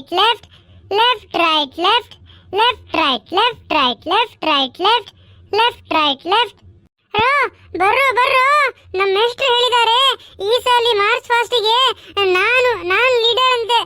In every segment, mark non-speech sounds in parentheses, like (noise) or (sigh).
right, left, left, right, left, left, right, left, right, left, right, left, left, right, left. ಬರ್ರು ಬರ್ರೋ ನಮ್ಮ ಮೇಷ್ಟ್ರು ಹೇಳಿದ್ದಾರೆ ಈ ಸಲ ಮಾರ್ಚ್ ಫಾಸ್ಟಿಗೆ ನಾನು ನಾನು ಲೀಡರ್ ಅಂತೆ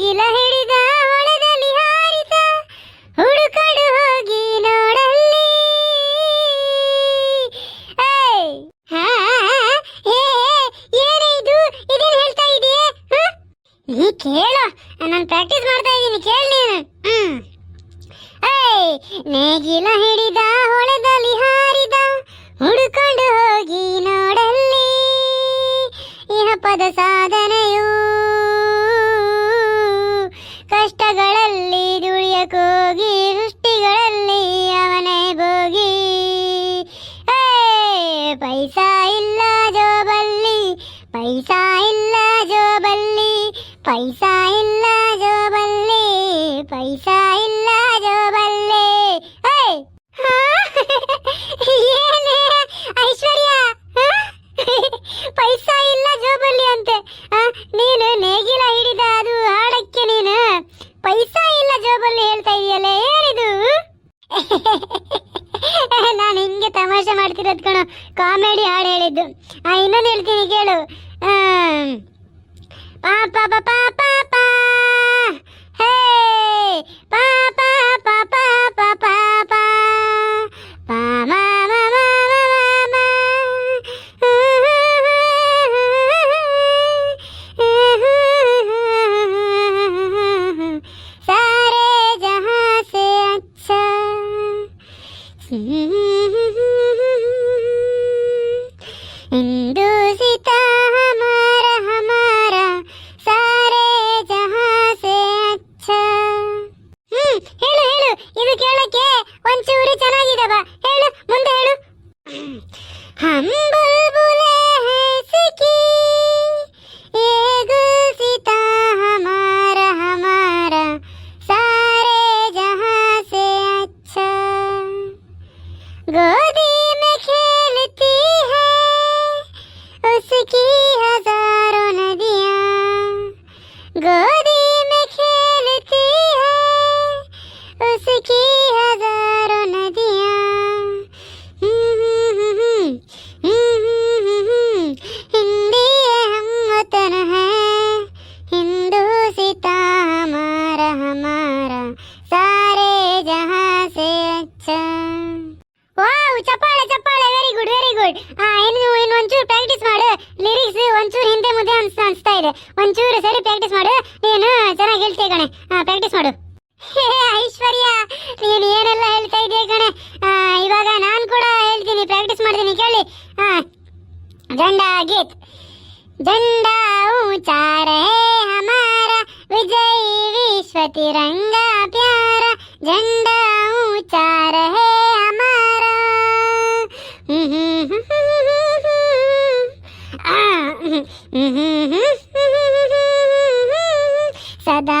ನೇಗಿಲ ಹಿಡಿದ ಹೊಳದಲ್ಲಿ ಹಾರಿತ ಹುಡುಕಡು ಹೋಗಿ ನೋಡಲ್ಲಿ. ಏನಿದು ಇದೇನ್ ಹೇಳ್ತಾ ಇದೆಯೇ? ನೀ ಕೇಳು, ನಾನು ಪ್ರಾಕ್ಟೀಸ್ ಮಾಡ್ತಾ ಇದ್ದೀನಿ ಕೇಳಿ ನೀನು. ಹ್ಮ್. ನೇಗಿಲ ಹಿಡಿದ ಹೊಳೆದಲ್ಲಿ ಹಾರಿದ, ಹುಡುಕೊಂಡು ಹೋಗಿ ನೋಡಲ್ಲಿ. ಈ ಹಬ್ಬದ ಸಾಧನೆಯು ಪೈಸಾ ಇಲ್ಲ ಜೋಬಲ್ಲಿ, ಪೈಸಾ ಇಲ್ಲ ಜೋಬಲ್ಲಿ. ಐಶ್ವರ್ಯ? ಪೈಸಾ ಇಲ್ಲ ಜೋಬಲ್ಲಿ ಅಂತೆ. ನೀನು ನೇಗಿಲ ಹಿಡಿದ ಅದು ಹಾಡಕ್ಕೆ ನೀನು ಪೈಸಾ ಇಲ್ಲ ಜೋಬಲ್ಲಿ ಹೇಳ್ತಾ ಇದೆಯಲ್ಲ? ಏನಿದು? ನಾನು ಹಿಂಗೆ ತಮಾಷೆ ಮಾಡ್ತಿರೋದು ಕಣೋ, ಕಾಮಿಡಿ ಹಾಡು ಹೇಳಿದ್ದು. ಇನ್ನೊಂದು ಹೇಳ್ತೀನಿ, ಕೇಳು. ಪಾಪ ಪಾಪ. हमारा हमारा सारे जहां से अच्छा ವಾವ್ ಚಪ್ಪಾಳೆ ಚಪ್ಪಾಳೆ ವೆರಿ ಗುಡ್ ವೆರಿ ಗುಡ್ ಆ ಇನ್ನು ಇನ್ನು ಒಂಚೂರು ಪ್ರಾಕ್ಟೀಸ್ ಮಾಡು ಲಿರಿಕ್ಸ್ ಒಂಚೂರು ಹಿಂದೆ ಮುಂದೆ ಅನ್ಸ್ ಅನ್ಸ್ತಾ ಇದೆ ಒಂಚೂರು ಸರಿ ಪ್ರಾಕ್ಟೀಸ್ ಮಾಡು ನೀನು ಚೆನ್ನಾಗಿ ಹೇಳ್ತೀಯ ಕಣೆ ಪ್ರಾಕ್ಟೀಸ್ ಮಾಡು विश्व तिरंगा प्यारा झंडा ऊँचा रहे हमारा सदा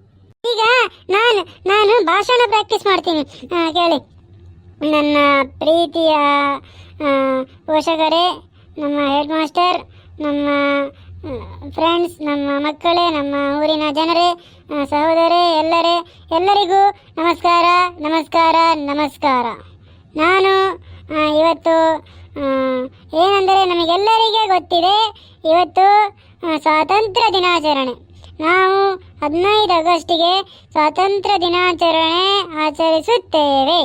ಈಗ ನಾನು ನಾನು ಭಾಷಣ ಪ್ರಾಕ್ಟೀಸ್ ಮಾಡ್ತೀನಿ. ಕೇಳಿ. ನನ್ನ ಪ್ರೀತಿಯ ಪೋಷಕರೇ, ನಮ್ಮ ಹೆಡ್ ಮಾಸ್ಟರ್ ನಮ್ಮ ಫ್ರೆಂಡ್ಸ್ ನಮ್ಮ ಮಕ್ಕಳೇ, ನಮ್ಮ ಊರಿನ ಜನರೇ ಸಹೋದರೇ, ಎಲ್ಲರೇ, ಎಲ್ಲರಿಗೂ ನಮಸ್ಕಾರ ನಮಸ್ಕಾರ ನಮಸ್ಕಾರ. ನಾನು ಇವತ್ತು ಏನೆಂದರೆ ನಮಗೆಲ್ಲರಿಗೆ ಗೊತ್ತಿದೆ, ಇವತ್ತು ಸ್ವಾತಂತ್ರ್ಯ ದಿನಾಚರಣೆ. ನಾವು ಹದಿನೈದು ಆಗಸ್ಟ್ಗೆ ಸ್ವಾತಂತ್ರ್ಯ ದಿನಾಚರಣೆ ಆಚರಿಸುತ್ತೇವೆ.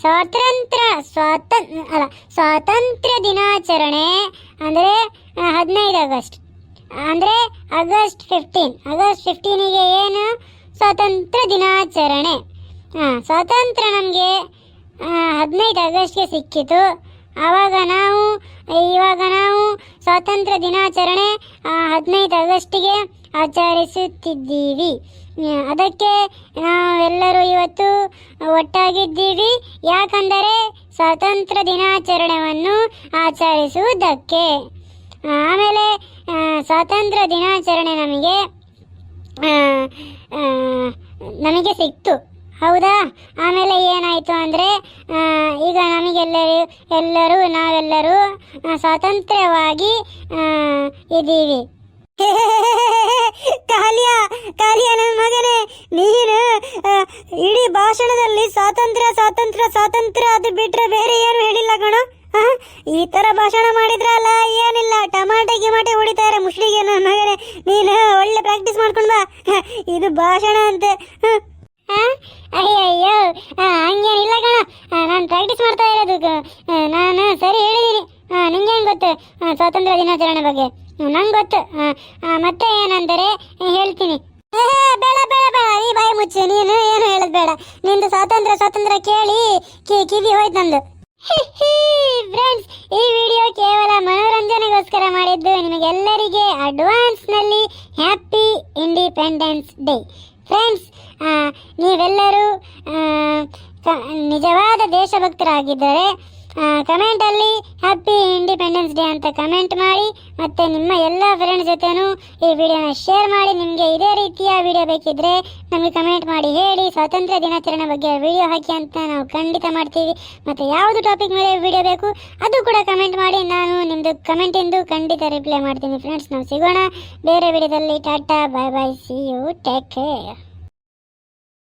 ಸ್ವಾತಂತ್ರ್ಯ ಸ್ವಾತಂ ಅಲ್ಲ, ಸ್ವಾತಂತ್ರ್ಯ ದಿನಾಚರಣೆ ಅಂದರೆ ಹದಿನೈದು ಆಗಸ್ಟ್. ಅಂದರೆ, ಆಗಸ್ಟ್ ಫಿಫ್ಟೀನ್ ಆಗಸ್ಟ್ ಫಿಫ್ಟೀನಿಗೆ ಏನು? ಸ್ವಾತಂತ್ರ್ಯ ದಿನಾಚರಣೆ. ಹಾಂ ಸ್ವಾತಂತ್ರ್ಯ ನಮಗೆ ಹದಿನೈದು ಆಗಸ್ಟ್ಗೆ ಸಿಕ್ಕಿತು. ಆವಾಗ ನಾವು, ಇವಾಗ ನಾವು ಸ್ವಾತಂತ್ರ್ಯ ದಿನಾಚರಣೆ ಹದಿನೈದು ಆಗಸ್ಟಿಗೆ ಆಚರಿಸುತ್ತಿದ್ದೀವಿ. ಅದಕ್ಕೆ ನಾವೆಲ್ಲರೂ ಇವತ್ತು ಒಟ್ಟಾಗಿದ್ದೀವಿ. ಯಾಕಂದರೆ ಸ್ವಾತಂತ್ರ್ಯ ದಿನಾಚರಣೆಯನ್ನು ಆಚರಿಸುವುದಕ್ಕೆ. ಆಮೇಲೆ ಸ್ವಾತಂತ್ರ್ಯ ದಿನಾಚರಣೆ ನಮಗೆ ನಮಗೆ ಸಿಕ್ತು. ಹೌದಾ? ಆಮೇಲೆ ಏನಾಯಿತು ಅಂದರೆ ಈಗ ನಮಗೆಲ್ಲರೂ, ಎಲ್ಲರೂ ನಾವೆಲ್ಲರೂ ಸ್ವಾತಂತ್ರ್ಯವಾಗಿ ಇದ್ದೀವಿ. (laughs) ಕಾಲಿಯ ಕಾಲಿಯ ನನ್ನ ಮಗನೇ, ನೀನು ಇಡೀ ಭಾಷಣದಲ್ಲಿ ಸ್ವಾತಂತ್ರ್ಯ ಸ್ವಾತಂತ್ರ್ಯ ಸ್ವಾತಂತ್ರ್ಯ ಅದು ಬಿಟ್ರೆ ಬೇರೆ ಏನು ಹೇಳಿಲ್ಲ ಕಣ. ಈ ತರ ಭಾಷಣ ಮಾಡಿದ್ರಲ್ಲ ಏನಿಲ್ಲ ಟಮಾಟೆ ಗಿಮಾಟೆ ಹೊಡಿತಾರೆ ಮುಸ್ಲಿಗೆ ನನ್ನ ಮಗನೇ ನೀನು ಒಳ್ಳೆ ಪ್ರಾಕ್ಟೀಸ್ ಮಾಡ್ಕೊಂಡು ಬಾ ಹ, ಇದು ಭಾಷಣ ಅಂತೆ ಹ. ಆ? ಅಯ್ಯಯ್ಯೋ ಆ, ಹಂಗೇನಿಲ್ಲ ಕಣ ನಾನು ಪ್ರಾಕ್ಟೀಸ್ ಮಾಡ್ತಾ ಇರೋದು ಕ- ಆ, ನಾನು ಸರಿ ಹೇಳಿದ್ದೀನಿ ನಿಂಗೆ ಹೆಂಗೆ ಗೊತ್ತು ಆ, ಸ್ವಾತಂತ್ರ್ಯ ದಿನಾಚರಣೆ ಬಗ್ಗೆ ನಂಗೆ ಗೊತ್ತು ಆ, ಆ, ಮತ್ತೆ ಏನಂದರೆ ಹೇಳ್ತೀನಿ ಏ, ಬೇಡ ಬೇಡ ಬೇಡ ಈ ಬಾಯಿ ಮುಚ್ಚು ನೀನು ಏನು ಹೇಳೋದು ಬೇಡ. ನಿಂದು ಸ್ವಾತಂತ್ರ್ಯ ಸ್ವಾತಂತ್ರ್ಯ ಕೇಳಿ ಕಿವಿ ಹೋಯ್ತು ನಂದು. ಫ್ರೆಂಡ್ಸ್ ಈ ವಿಡಿಯೋ ಕೇವಲ ಮನೋರಂಜನೆಗೋಸ್ಕರ ಮಾಡಿದ್ದು ನಿಮಗೆಲ್ಲರಿಗೆ ಅಡ್ವಾನ್ಸ್ನಲ್ಲಿ ಹ್ಯಾಪಿ ಇಂಡಿಪೆಂಡೆನ್ಸ್ ಡೇ ಫ್ರೆಂಡ್ಸ್ ನೀವೆಲ್ಲರೂ ನಿಜವಾದ ದೇಶಭಕ್ತರಾಗಿದ್ದರೆ ಕಮೆಂಟಲ್ಲಿ ಹ್ಯಾಪಿ ಇಂಡಿಪೆಂಡೆನ್ಸ್ ಡೇ ಅಂತ ಕಮೆಂಟ್ ಮಾಡಿ, ಮತ್ತು ನಿಮ್ಮ ಎಲ್ಲ ಫ್ರೆಂಡ್ಸ್ ಜೊತೆನೂ ಈ ವಿಡಿಯೋನ ಶೇರ್ ಮಾಡಿ, ನಿಮಗೆ ಇದೇ ರೀತಿಯ ವಿಡಿಯೋ ಬೇಕಿದ್ರೆ ನಮಗೆ ಕಮೆಂಟ್ ಮಾಡಿ ಹೇಳಿ, ಸ್ವಾತಂತ್ರ್ಯ ದಿನಾಚರಣೆ ಬಗ್ಗೆ ವಿಡಿಯೋ ಹಾಕಿ ಅಂತ ನಾವು ಖಂಡಿತ ಮಾಡ್ತೀವಿ. ಮತ್ತು ಯಾವುದು ಟಾಪಿಕ್ ಮೇಲೆ ವಿಡಿಯೋ ಬೇಕು, ಅದು ಕೂಡ ಕಮೆಂಟ್ ಮಾಡಿ, ನಾನು ನಿಮ್ಮದು ಕಮೆಂಟಿಂದು ಖಂಡಿತ ರಿಪ್ಲೈ ಮಾಡ್ತೀನಿ. ಫ್ರೆಂಡ್ಸ್ ನಾವು ಸಿಗೋಣ. ಬೇರೆ ವಿಡಿಯೋದಲ್ಲಿ tata bye bye see you take care